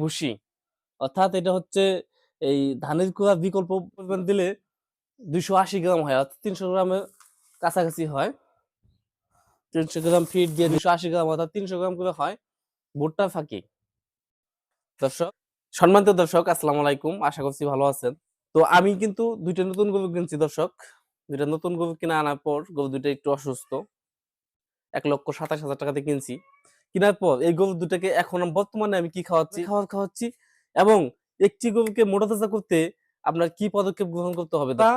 ভুসি। অর্থাৎ এটা হচ্ছে এই ধানের কুড়া বিকল্প পরিমাণ দিলে দুইশো আশি গ্রাম হয়, অর্থাৎ তিনশো গ্রামের কাছাকাছি হয়। তিনশো গ্রাম ফিট দিয়ে দুশো আশি গ্রাম, অর্থাৎ তিনশো গ্রাম করে হয়। ভুট্টা ফাঁকি। দর্শক, সম্মানিত দর্শক, আসসালামু আলাইকুম। আশা করছি ভালো আছেন। তো আমি কিন্তু দুইটা নতুন গরু কিনছি দর্শক। দুইটা নতুন গরু কিনে আনার পর গরু দুইটা একটু অসুস্থ। এক লক্ষ সাতাশ হাজার টাকাতে কিনছি। কেনার পর এই গরু দুটাকে এখন বর্তমানে আমি কি খাওয়াচ্ছি? খাবার খাওয়াচ্ছি। এবং একটি গরুকে মোটা তাজা করতে আপনার কি পদক্ষেপ গ্রহণ করতে হবে? তা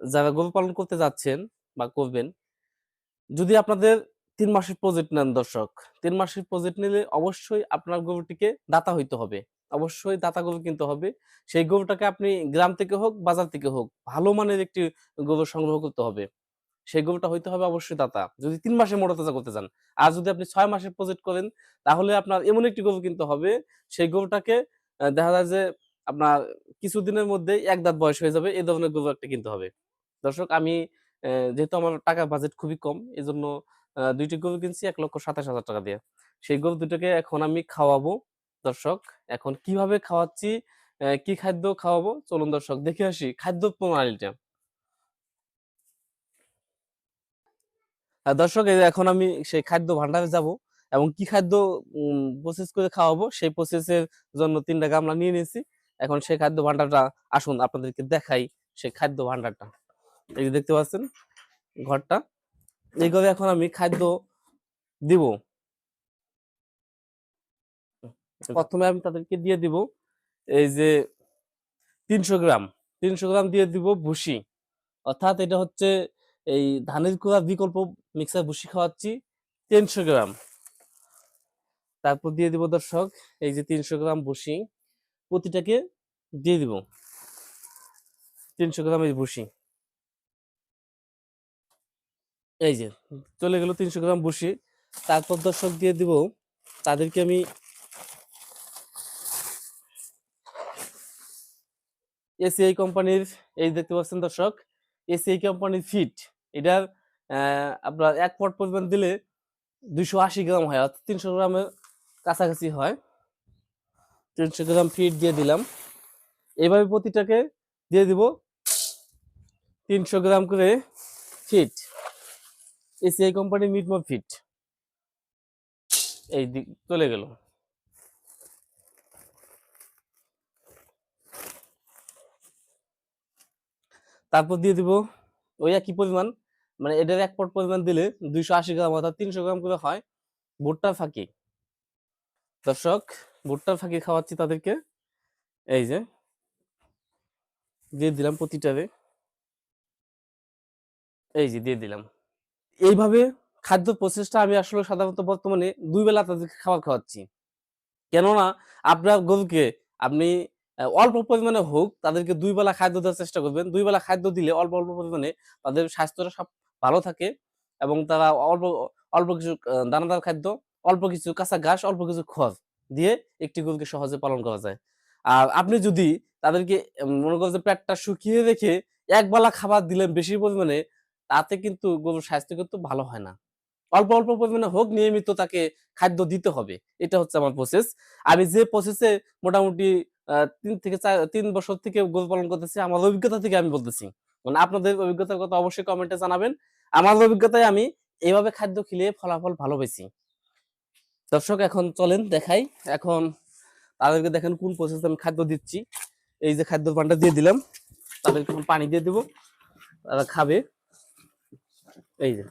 যারা গরু পালন করতে যাচ্ছেন বা করবেন যদি আপনাদের তিন মাসের প্রজেক্ট নেন দর্শক তিন মাসের প্রজেক্ট নিলে অবশ্যই আপনার গরুটিকে দাতা হইতে হবে। অবশ্যই দাতা গরু কিনতে হবে। সেই গরুটাকে আপনি গ্রাম থেকে হোক বাজার থেকে হোক ভালো মানের একটি গরু সংগ্রহ করতে হবে। সেই গরুটা হইতে হবে অবশ্যই দাতা। যদি তিন মাসে মোটা তাজা করতে চান। আর যদি আপনি ছয় মাসের প্রজেক্ট করেন, তাহলে আপনার এমন একটি গরু কিনতে হবে, সেই গরুটাকে দেখা যায় যে আপনার কিছুদিনের মধ্যে এক দাঁত বয়স হয়ে যাবে, এই ধরনের গরু একটা কিনতে হবে। দর্শক, আমি যেহেতু আমার টাকার বাজেট খুবই কম এই জন্য দুইটি গরু কিনছি, এক লক্ষ সাতাশ হাজার টাকা দিয়ে। সেই গরু দুটোকে এখন আমি খাওয়াবো। দর্শক, এখন কীভাবে খাওয়াচ্ছি কি খাদ্য খাওয়াবো? চলুন দর্শক, দেখে আসি খাদ্য প্রণালীটা। দর্শক এখন আমি সেই খাদ্য ভান্ডারে যাব এবং কি খাদ্য প্রসেস করে খাওয়াবো, সেই প্রসেসের জন্য তিনটা গামলা নিয়ে নিয়েছি। এখন সেই খাদ্য ভান্ডারটা আসুন, আপনাদেরকে দেখাই সেই খাদ্য ভান্ডারটা এই যে দেখতে পাচ্ছেন ঘরটা। এই ঘরে এখন আমি খাদ্য দিব। প্রথমে আমি তাদেরকে দিয়ে দিব এই যে তিনশো গ্রাম। তিনশো গ্রাম দিয়ে দিব ভুসি। অর্থাৎ এটা হচ্ছে এই ধানের কুড়া বিকল্প মিক্সার ভুসি খাওয়াচ্ছি তিনশো গ্রাম। তারপর দিয়ে দিব দর্শক, এই যে তিনশো গ্রাম ভুসি প্রতিটাকে দিয়ে দিব। তিনশো গ্রাম এই ভুসি এই যে চলে গেল তিনশো গ্রাম ভুসি তারপর দর্শক দিয়ে দিব, তাদেরকে আমি এসিআই কোম্পানির এই দেখতে পাচ্ছেন দর্শক এসিআই কোম্পানির ফিট এটার আপনার এক পট পরিমাণ দিলে দুইশো আশি গ্রাম হয়, অর্থাৎ তিনশো গ্রামের কাছাকাছি হয়। তিনশো গ্রাম ফিট দিয়ে দিলাম। এইভাবে প্রতিটাকে দিয়ে দিব তিনশো গ্রাম করে ফিট এসিআই কোম্পানির মিটমো ফিট এই দিক চলে গেল। তারপর দিয়ে দিব ওই একই পরিমাণ মানে এটার এক পট পরিমাণ দিলে দুইশো আশি গ্রাম অর্থাৎ তিনশো গ্রাম করে হয় ভুট্টার ফাঁকি। দর্শক ভুট্টার ফাঁকি খাওয়াচ্ছি তাদেরকে। এই যে, দিয়ে দিলাম প্রতিটারে। এই যে, দিয়ে দিলাম। এইভাবে খাদ্য প্রসেসটা আমি আসলে সাধারণত বর্তমানে দুই বেলা তাদেরকে খাবার খাওয়াচ্ছি। কেননা আপনার গরুকে আপনি অল্প পরিমাণে হোক তাদেরকে দুই বেলা খাদ্য দেওয়ার চেষ্টা করবেন। দুই বেলা খাদ্য দিলে অল্প অল্প পরিমাণে তাদের স্বাস্থ্যটা সব ভালো থাকে এবং তারা অল্প অল্প কিছু দানাদার খাদ্য, অল্প কিছু কাঁচা ঘাস, অল্প কিছু খড় দিয়ে একটি গরুকে সহজে পালন করা যায়। আর আপনি যদি তাদেরকে মনে করেন যে পেটটা শুকিয়ে রেখে এক বেলা খাবার দিলেন বেশি পরিমাণে, তাতে কিন্তু গরুর স্বাস্থ্য কিন্তু ভালো হয় না। অল্প অল্প পরিমাণে হোক, নিয়মিত তাকে খাদ্য দিতে হবে। এটা হচ্ছে আমার প্রসেস আমি যে প্রসেসে মোটামুটি তিন থেকে চার, তিন বছর থেকে গরু পালন করতেছি, আমার অভিজ্ঞতা থেকে আমি বলতেছি। মানে আপনাদের অভিজ্ঞতার কথা অবশ্যই কমেন্টে জানাবেন। আমার অভিজ্ঞতায় আমি এইভাবে খাদ্য খেলে ফলাফল ভালো পেয়েছি দর্শক, এখন চলেন দেখাই। এখন তাদেরকে দেখেন কোন প্রসেসে আমি খাদ্য দিচ্ছি। এই যে খাদ্য পানটা দিয়ে দিলাম। তাদেরকে পানি দিয়ে দিব। তারা খাবে। এই যে।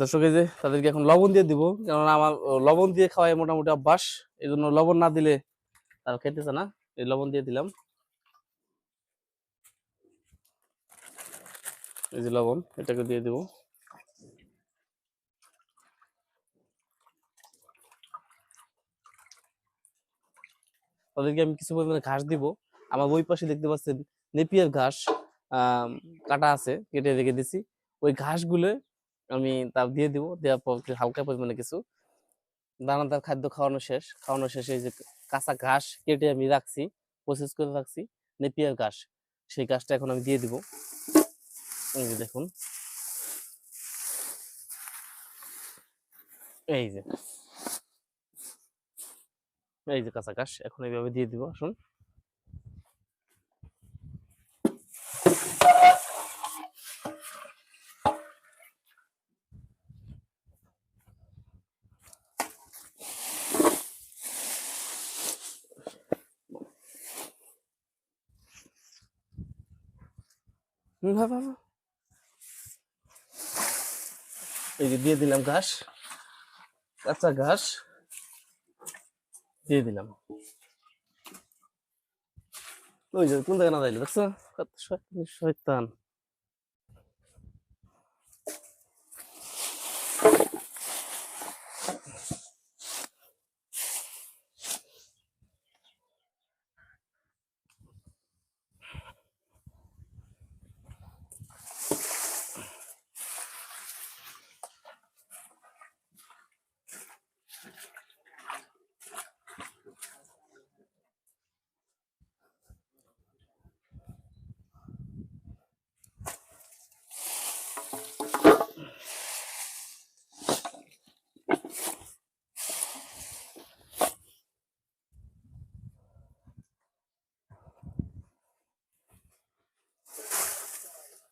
দর্শক, এই যে তাদেরকে এখন লবণ দিয়ে দিব, কেননা আমার লবণ দিয়ে খাওয়াই মোটামুটি অভ্যাস, এই জন্য লবণ না দিলে তারা খেতেছে না, এই লবণ দিয়ে দিলাম। এই যে লবণ, এটাকে দিয়ে দিব। তাদেরকে আমি কিছু পরিমাণে ঘাস দিব। আমার ওই পাশে দেখতে পাচ্ছেন নেপিয়ার ঘাস কাটা আছে, কেটে রেখে দিছি। ওই ঘাসগুলো আমি তা দিয়ে দিব, দেওয়ার পর হালকা পরিমাণে কিছু। দানাদার খাদ্য খাওয়ানো শেষ। খাওয়ানো শেষে এই যে কাঁচা ঘাস কেটে আমি রাখছি প্রসেস করে রাখছি নেপিয়ার ঘাস। সেই ঘাসটা এখন আমি দিয়ে দিব। এই যে দেখুন। এই যে। এই যে কাঁচা ঘাস, এখন এইভাবে দিয়ে দিব, আসুন। এই যে দিয়ে দিলাম ঘাস, কাঁচা ঘাস। দিয়ে দিলাম। ওই যে কোন জায়গায় না দেখছ? কত শয়তানি।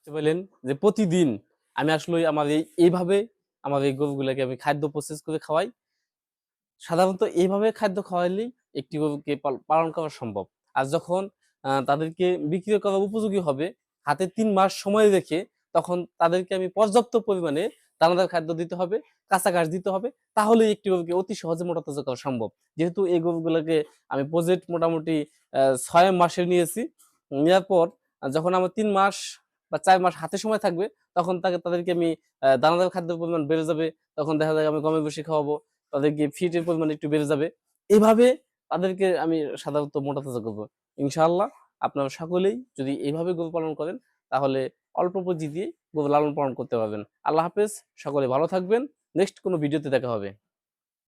বুঝতে যে প্রতিদিন আমি আসলে আমার এই, এইভাবে আমার এই গরুগুলোকে আমি খাদ্য প্রসেস করে খাওয়াই। সাধারণত এইভাবে খাদ্য খাওয়াইলেই একটি গরুকে পালন করা সম্ভব। আর যখন তাদেরকে বিক্রি করার উপযোগী হবে, হাতে তিন মাস সময় রেখে তখন তাদেরকে আমি পর্যাপ্ত পরিমাণে দানাদার খাদ্য দিতে হবে, কাঁচা ঘাস দিতে হবে তাহলে একটি গরুকে অতি সহজে মোটা তাজা করা সম্ভব। যেহেতু এই গরুগুলোকে আমি প্রজেক্ট মোটামুটি ছয় মাসের নিয়েছি। নেওয়ার পর, যখন আমার তিন মাস বা চার মাস হাতে সময় থাকবে, তখন তাকে, তাদেরকে আমি দানাদার খাদ্যের পরিমাণ বেড়ে যাবে, তখন দেখা যায় আমি গমে বসে খাওয়াবো, তাদেরকে ফিটের পরিমাণ একটু বেড়ে যাবে। এভাবে তাদেরকে আমি সাধারণত মোটা তাজা করব। ইনশাআল্লাহ আপনারা সকলেই যদি এইভাবে গরু পালন করেন, তাহলে অল্প পুঁজি দিয়ে গরু লালন পালন করতে পারবেন। আল্লাহ হাফেজ, সকলে ভালো থাকবেন। নেক্সট কোনো ভিডিওতে দেখা হবে।